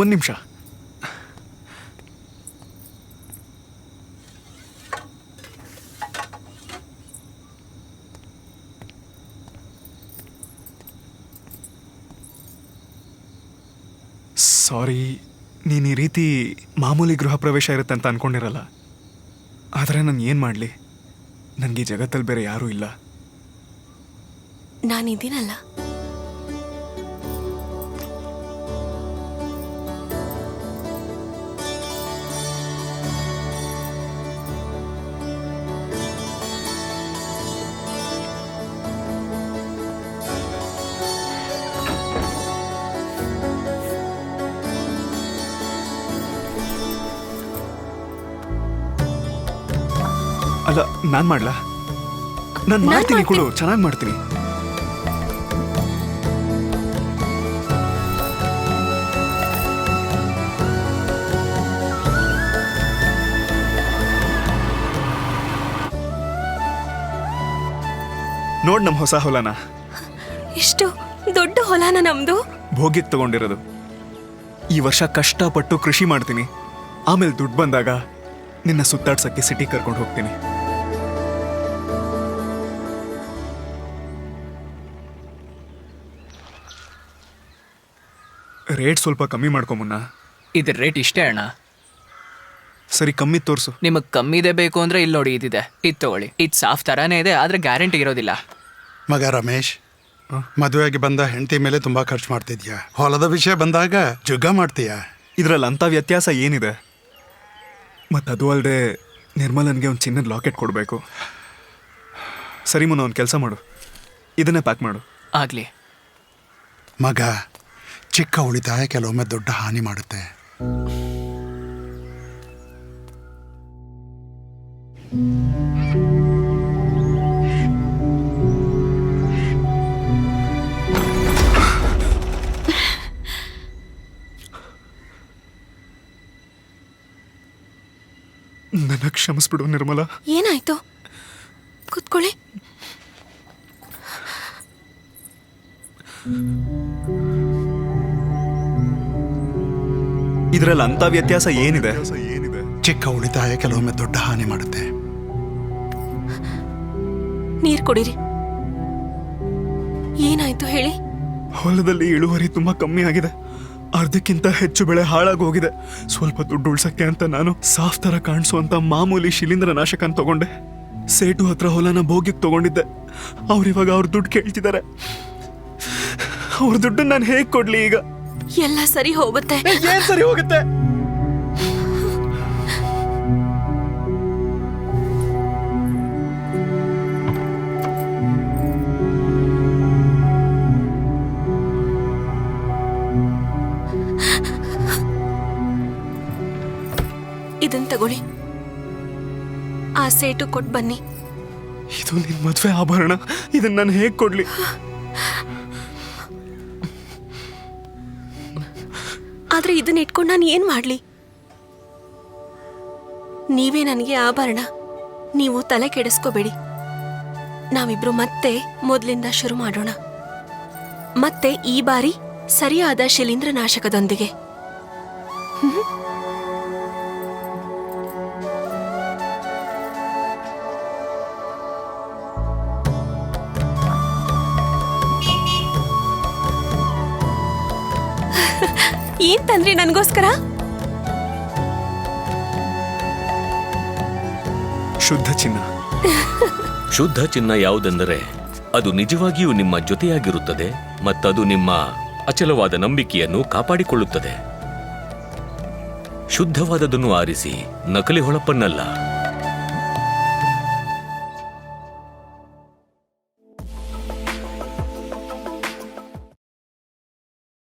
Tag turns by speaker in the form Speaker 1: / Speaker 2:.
Speaker 1: ಒಂದು ನಿಮಿಷ. ಸಾರಿ, ನೀನು ಈ ರೀತಿ ಮಾಮೂಲಿ ಗೃಹ ಪ್ರವೇಶ ಇರುತ್ತೆ ಅಂತ ಅನ್ಕೊಂಡಿರಲ್ಲ. ಆದರೆ ನಾನು ಏನು ಮಾಡಲಿ? ನನಗೆ ಜಗತ್ತಲ್ಲಿ ಬೇರೆ ಯಾರೂ ಇಲ್ಲ.
Speaker 2: ನಾನಿದ್ದೀನಲ್ಲ
Speaker 1: ಅಲ್ಲ ನಾನು ಮಾಡ್ಲಾ? ನಾನು ಮಾಡ್ತೀನಿ. ಕೊಡು ಚೆನ್ನಾಗಿ ಮಾಡ್ತೀನಿ. ನೋಡ್ ನಮ್ ಹೊಸ ಹೊಲನ.
Speaker 2: ಇಷ್ಟು ದೊಡ್ಡ ಹೊಲನ ನಮ್ದು?
Speaker 1: ಭೋಗಿ ತಗೊಂಡಿರೋದು. ಈ ವರ್ಷ ಕಷ್ಟಪಟ್ಟು ಕೃಷಿ ಮಾಡ್ತೀನಿ. ಆಮೇಲೆ ದುಡ್ಡು ಬಂದಾಗ ನಿನ್ನ ಸುತ್ತಾಡ್ಸಕ್ಕೆ ಸಿಟಿ ಕರ್ಕೊಂಡು ಹೋಗ್ತೀನಿ. ರೇಟ್ ಸ್ವಲ್ಪ ಕಮ್ಮಿ ಮಾಡ್ಕೊಂಬುನ್ನ
Speaker 3: ಇದ್ರ ರೇಟ್ ಇಷ್ಟೇ ಅಣ್ಣ.
Speaker 1: ಸರಿ ಕಮ್ಮಿ ತೋರಿಸು.
Speaker 3: ನಿಮಗೆ ಕಮ್ಮಿದೆ ಬೇಕು ಅಂದ್ರೆ ಇಲ್ಲಿ ನೋಡಿ ಇದಿದೆ. ಇದು ತಗೊಳ್ಳಿ. ಇದು ಸಾಫ್ ತರಾನೇ ಇದೆ ಆದ್ರೆ ಗ್ಯಾರಂಟಿ ಇರೋದಿಲ್ಲ.
Speaker 4: ಮಗ ರಮೇಶ್ ಮದುವೆಗೆ ಬಂದ ಹೆಂಡತಿ ಮೇಲೆ ತುಂಬಾ ಖರ್ಚು ಮಾಡ್ತಿದ್ಯಾ? ಹೊಲದ ವಿಷಯ ಬಂದಾಗ ಜುಗ್ಗ ಮಾಡ್ತೀಯಾ?
Speaker 1: ಇದರಲ್ಲಿ ಅಂಥ ವ್ಯತ್ಯಾಸ ಏನಿದೆ? ಮತ್ತು ಅದು ಅಲ್ಲದೆ ನಿರ್ಮಲನ್ಗೆ ಒಂದು ಚಿನ್ನದ ಲಾಕೆಟ್ ಕೊಡಬೇಕು. ಸರಿ ಮುನ್ನ ಒಂದು ಕೆಲಸ ಮಾಡು. ಇದನ್ನೇ ಪ್ಯಾಕ್ ಮಾಡು.
Speaker 3: ಆಗಲಿ.
Speaker 4: ಮಗ ಚಿಕ್ಕ ಉಳಿತಾಯ ಕೆಲವೊಮ್ಮೆ ದೊಡ್ಡ ಹಾನಿ ಮಾಡುತ್ತೆ.
Speaker 1: ನನ್ನ ಕ್ಷಮಿಸ್ಬಿಡು ನಿರ್ಮಲ.
Speaker 2: ಏನಾಯ್ತು? ಕೂತ್ಕೊಳ್ಳಿ.
Speaker 1: ಇದರಲ್ಲಿ ಅಂತ ವ್ಯತ್ಯಾಸ ಏನಿದೆ?
Speaker 4: ಚಿಕ್ಕ ಉಳಿತಾಯ ಕೆಲವೊಮ್ಮೆ ದೊಡ್ಡ ಹಾನಿ ಮಾಡುತ್ತೆ.
Speaker 2: ನೀರ್ ಕುಡೀರಿ. ಏನಾಯ್ತು ಹೇಳಿ?
Speaker 1: ಹೊಲದಲ್ಲಿ ಇಳುವರಿ ತುಂಬಾ ಕಮ್ಮಿ ಆಗಿದೆ. ಅರ್ಧಕ್ಕಿಂತ ಹೆಚ್ಚು ಬೆಳೆ ಹಾಳಾಗಿ ಹೋಗಿದೆ ಸ್ವಲ್ಪ ದುಡ್ಡು ಉಳ್ಸಕ್ಕೆ ಅಂತ ನಾನು ಸಾಫ್ ತರ ಕಾಣಿಸುವಂತ ಮಾಮೂಲಿ ಶಿಲೀಂಧ್ರ ನಾಶಕ ತಗೊಂಡೆ. ಸೇಟು ಹತ್ರ ಹೊಲನ ಭೋಗಿಗೆ ತಗೊಂಡಿದ್ದೆ. ಅವ್ರಿವಾಗ ಅವ್ರ ದುಡ್ಡು ಕೇಳ್ತಿದ್ದಾರೆ ಅವ್ರ ದುಡ್ಡು ನಾನು ಹೇಗೆ ಕೊಡ್ಲಿ ಈಗ?
Speaker 2: ಎಲ್ಲ ಸರಿ ಹೋಗುತ್ತೆ.
Speaker 1: ಏನ್ ಸರಿ ಹೋಗುತ್ತೆ?
Speaker 2: ಇದನ್ ತಗೊಳ್ಳಿ. ಆ ಸೇಟು ಕೊಟ್ಟು ಬನ್ನಿ.
Speaker 1: ಇದು ನಿನ್ ಮದ್ವೆ ಆಭರಣ. ಇದನ್ನ ನಾನು ಹೇಗ್ ಕೊಡ್ಲಿ?
Speaker 2: ಆದ್ರೆ ಇದನ್ನ ಇಟ್ಕೊಂಡು ನಾನು ಏನ್ ಮಾಡ್ಲಿ? ನೀವೇ ನನಗೆ ಆಭರಣ. ನೀವು ತಲೆ ಕೆಡಿಸ್ಕೋಬೇಡಿ. ನಾವಿಬ್ರು ಮತ್ತೆ ಮೊದ್ಲಿಂದ ಶುರು ಮಾಡೋಣ. ಮತ್ತೆ ಈ ಬಾರಿ ಸರಿಯಾದ ಶಿಲೀಂಧ್ರ ನಾಶಕದೊಂದಿಗೆ ಏನ್ ತಂದ್ರಿ ನನ್ಗೋಸ್ಕರ?
Speaker 1: ಶುದ್ಧ ಚಿನ್ನ.
Speaker 5: ಶುದ್ಧ ಚಿನ್ನ ಯಾವುದೆಂದರೆ ಅದು ನಿಜವಾಗಿಯೂ ನಿಮ್ಮ ಜೊತೆಯಾಗಿರುತ್ತದೆ ಮತ್ತದು ನಿಮ್ಮ ಅಚಲವಾದ ನಂಬಿಕೆಯನ್ನು ಕಾಪಾಡಿಕೊಳ್ಳುತ್ತದೆ. ಶುದ್ಧವಾದದನ್ನು ಆರಿಸಿ ನಕಲಿ ಹೊಳಪನ್ನಲ್ಲ.